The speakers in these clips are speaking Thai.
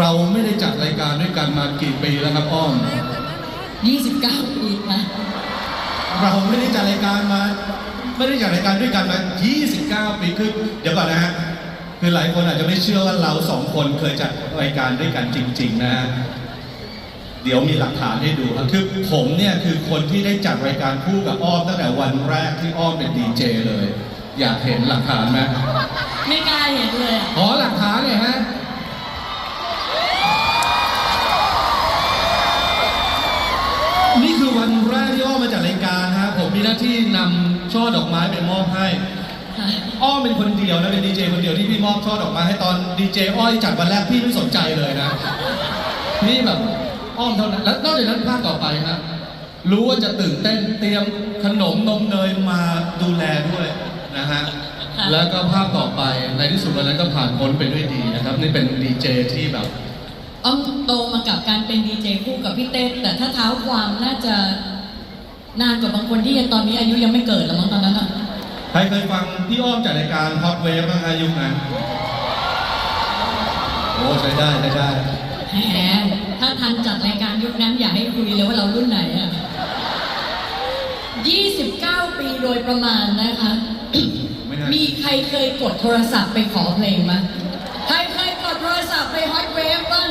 เราไม่ได้จัดรายการด้วยกันมากี่ปีแล้วครับอ้อม 29 ปีนะเราไม่ได้จัดรายการมา ไม่ได้จัดรายการด้วยกันมา 29 ปีคือเดี๋ยวก่อนนะฮะคือหลายคนอาจจะไม่เชื่อว่าเราสองคนเคยจัดรายการด้วยกันจริง ๆ นะฮะเดี๋ยวมีหลักฐานให้ดูครับคือผมเนี่ยคือคนที่ได้จัดรายการคู่กับอ้อมตั้งแต่วันแรกที่อ้อมเป็นดีเจเลย อยากเห็นหลักฐานไหมไม่กล้าเห็นเลยอะขอหลักฐานหน่อยฮะนี่ ช่อดอกไม้ไปมอบให้ ค่ะอ้อมเป็นคนเดียวนะเป็นดีเจคนเดียวที่พี่มอบช่อดอกไม้ให้ตอนดีเจอ้อยจัดวันแรกพี่ไม่สนใจเลยนะพี่แบบอ้อมเท่านั้นแล้วนอกจากนั้นภาคต่อไปฮะรู้ว่าจะตื่นเต้นเตรียมขนมนมเนยมาดูแลด้วยนะฮะแล้วก็ภาคต่อไปในที่สุดวันนั้นก็ผ่านพ้นไปด้วยดีนะครับ นี่เป็นดีเจที่แบบ อ้อมโตมากับการเป็นดีเจคู่กับพี่เต้แต่ถ้าเท้าความน่าจะ นานกว่าบางคนที่ยังตอนนี้อายุยังไม่เกิดหรอมั้งตอนนั้นอะใครเคยฟังพี่อ้อมจัดรายการฮอตเวฟบ้างฮะยุคนั้นโอ้ใช้ได้ใช้ได้แหมถ้าทันจัดรายการยุคนั้นอย่าให้คุยเลยว่าเรารุ่นไหนอะ29 ปีโดยประมาณนะคะ ไม่น่ามีใครเคยกดโทรศัพท์ไปขอเพลงมั้ยใครเคยกดโทรศัพท์ไปฮอตเวฟบ้าง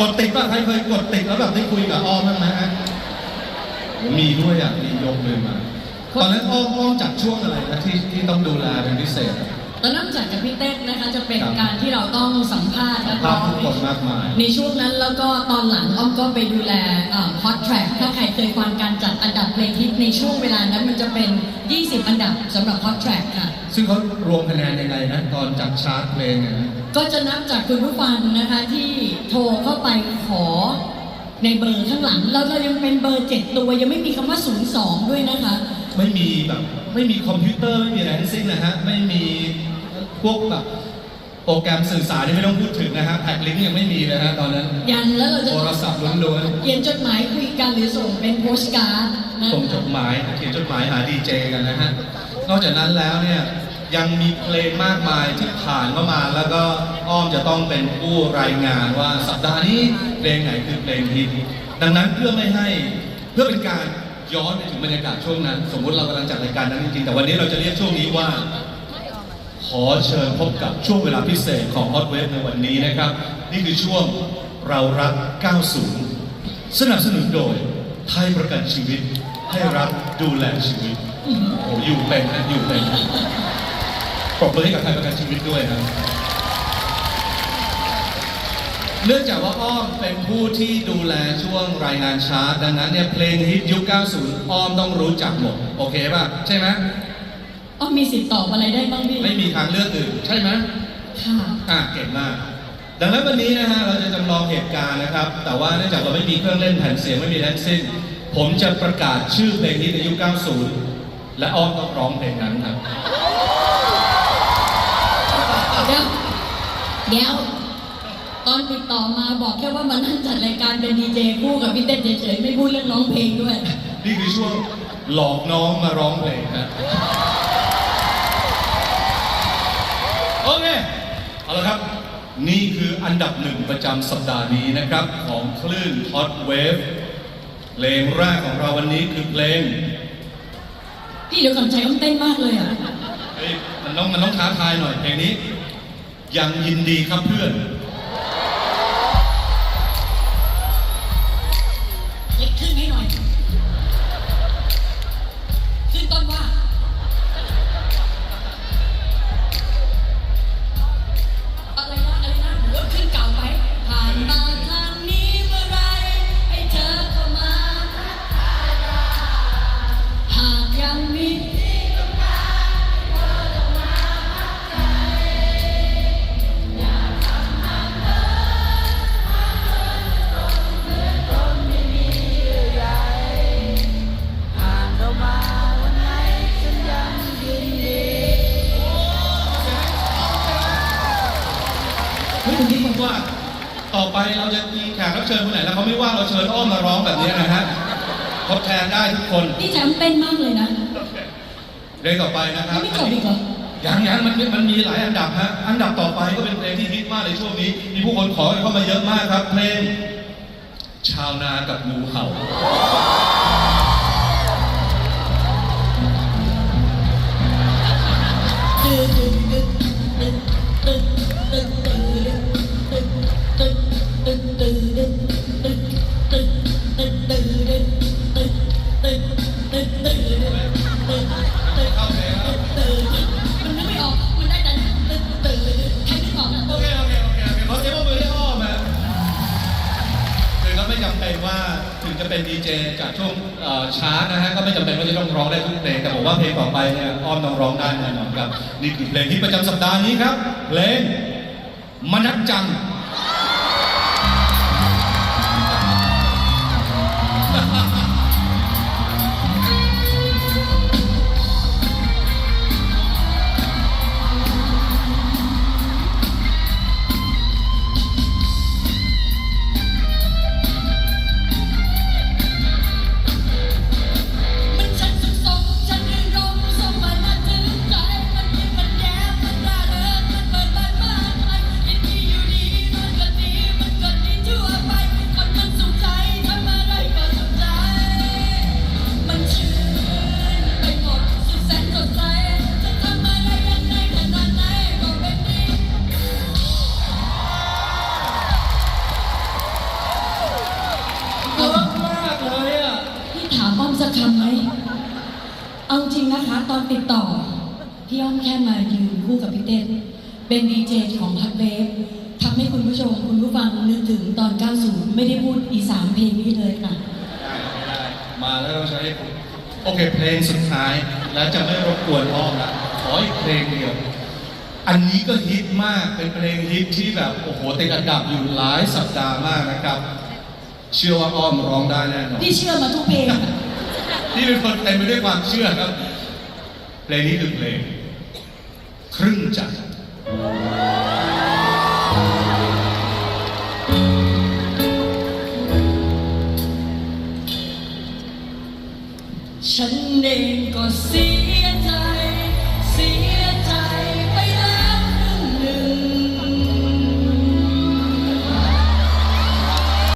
กดติดป่ะใครเคยกดติดแล้วแบบได้คุยกับอ้อมบ้างไหมฮะ มีด้วยอะมียกเลยมา ตอนนั้นอ้อมอ้อมจัดช่วงอะไรนะที่ที่ต้องดูแลเป็นพิเศษตอนนั้นจัดกับพี่เต้นะคะจะเป็นครับ การที่เราต้องสัมภาษณ์นักภาร้พองผู้คนมากมาย ในช่วงนั้นแล้วก็ตอนหลังอ้อมก็ไปดูแลฮอตแทร็กถ้าใครเคยฟังการจัดอันดับเพลงฮิตในช่วงเวลานั้นมันจะเป็น 20 อันดับสำหรับฮอตแทร็กค่ะ ซึ่งเขารวมคะแนนยังไงนะ ตอนจัดชาร์ตเพลงเนี่ยนะ ก็จะนับจากคุณผู้ฟังนะคะที่โทรเข้าไปขอ ในเบอร์ข้างหลังแล้วเรายังเป็นเบอร์7ตัวยังไม่มีคำว่า 02 ด้วยนะคะ ไม่มีแบบไม่มีคอมพิวเตอร์ไม่มีอะไรทั้งสิ้นนะฮะไม่มีพวกแบบโปรแกรมสื่อสารนี่ไม่ต้องพูดถึงนะฮะแพ็กลิงก์ยังไม่มีเลยฮะตอนนั้นยันแล้วเราจะโทรศัพท์ล้วนๆเขียนจดหมายคุยกันหรือส่งเป็นโพสต์การ์ดนะคะส่งจดหมายเขียนจดหมายหาดีเจกันนะฮะนอกจากนั้นแล้วเนี่ย ยังมีเพลงมากมายที่ผ่านเข้ามา แล้วก็อ้อมจะต้องเป็นผู้รายงานว่าสัปดาห์นี้เพลงไหนคือเพลงฮิตดังนั้นเพื่อไม่ให้เพื่อเป็นการย้อนไปถึงบรรยากาศช่วงนั้น สมมุติเรากำลังจัดรายการนั้นจริงๆแต่วันนี้เราจะเรียกช่วงนี้ว่า ขอเชิญพบกับช่วงเวลาพิเศษของ Hot Wave ในวันนี้นะครับ นี่คือช่วงเรารัก 90 สนับสนุนโดยไทยประกันชีวิต ให้รักดูแลชีวิตโอ้อยู่เป็นนะอยู่เป็น ปรบมือให้กับไทยประกันชีวิตด้วยครับ เนื่องจากว่าอ้อมเป็นผู้ที่ดูแลช่วงรายงานชาร์ตดังนั้นเนี่ยเพลงฮิตยุค 90 อ้อมต้องรู้จักหมด โอเคป่ะ ใช่ไหมอ้อมมีสิทธิ์ตอบอะไรได้บ้างพี่ไม่มีทางเลือกอื่น ใช่ไหมค่ะอะเก่งมากดังนั้นวันนี้นะฮะเราจะจำลองเหตุการณ์นะครับ แต่ว่าเนื่องจากเราไม่มีเครื่องเล่นแผ่นเสียงไม่มีทั้งสิ้น ผมจะประกาศชื่อเพลงนี้ในยุค 90 และอ้อมต้องร้องเพลงนั้นครับ เดี๋ยวเดี๋ยวตอนติดต่อมาบอกแค่ว่ามานั่งจัดรายการเป็นดีเจคู่กับพี่เต้นเฉยๆไม่พูดเรื่องร้องเพลงด้วย นี่คือช่วงหลอกน้องมาร้องเพลงนะโอเคเอาละครับ นี่คืออันดับหนึ่งประจำสัปดาห์นี้นะครับ ของคลื่น Hot Wave เพลงแรกของเราวันนี้คือเพลง พี่เดี๋ยวก่อนใจอ้อมเต้นมากเลยอะเฮ้ยมันต้องมันต้องท้าทายหน่อยเพลงนี้ ยังยินดีครับเพื่อน เฮ้ยคุณคิดว่า ต่อไปเราจะมีแขกรับเชิญคนไหนแล้วเขาไม่ว่างเราเชิญอ้อมมาร้องแบบนี้นะฮะทดแทนได้ทุกคนนี่แจมเต้นมากเลยนะเพลงต่อไปนะครับไม่จบอีกเหรอยังยังมันมันมีหลายอันดับฮะอันดับต่อไปก็เป็นเพลงที่ฮิตมากในช่วงนี้ มีผู้คนขอเข้ามาเยอะมากครับ เพลง ชาวนากับงูเห่าเข้ เป็นดีเจจากช่วงช้านะฮะก็ไม่จำเป็นว่าจะต้องร้องได้ทุกเพลงแต่ผมว่าเพลงต่อไปเนี่ยอ้อมต้องร้องได้แน่นอนครับนี่คือเพลงที่ประจำสัปดาห์นี้ครับเพลงมนัดจัง อ้อมสักคำไหม เอาจริงนะคะ ตอนติดต่อ พี่อ้อมแค่มายืนคู่กับพี่เต้นเป็นดีเจของพัดเวฟทำให้คุณผู้ชมคุณผู้ฟังนึกถึงตอน 90 ไม่ได้พูดอีสานเพลงนี้เลยค่ะได้ไม่ได้มาแล้วต้องใช้ให้ผมโอเคเพลงสุดท้าย แล้วจะไม่รบกวนอ้อมละขออีกเพลงเดียว อันนี้ก็ฮิตมากเป็นเพลงฮิตที่แบบโอ้โหติดอันดับอยู่หลายสัปดาห์มากนะครับ เชื่อว่าอ้อมร้องได้แน่นอนพี่เชื่อมาทุกเพลงอะ นี่เป็นคนเต็มไปด้วยความเชื่อครับเพลงนี้คือเพลงครึ่งจักรฉันเองก็เสี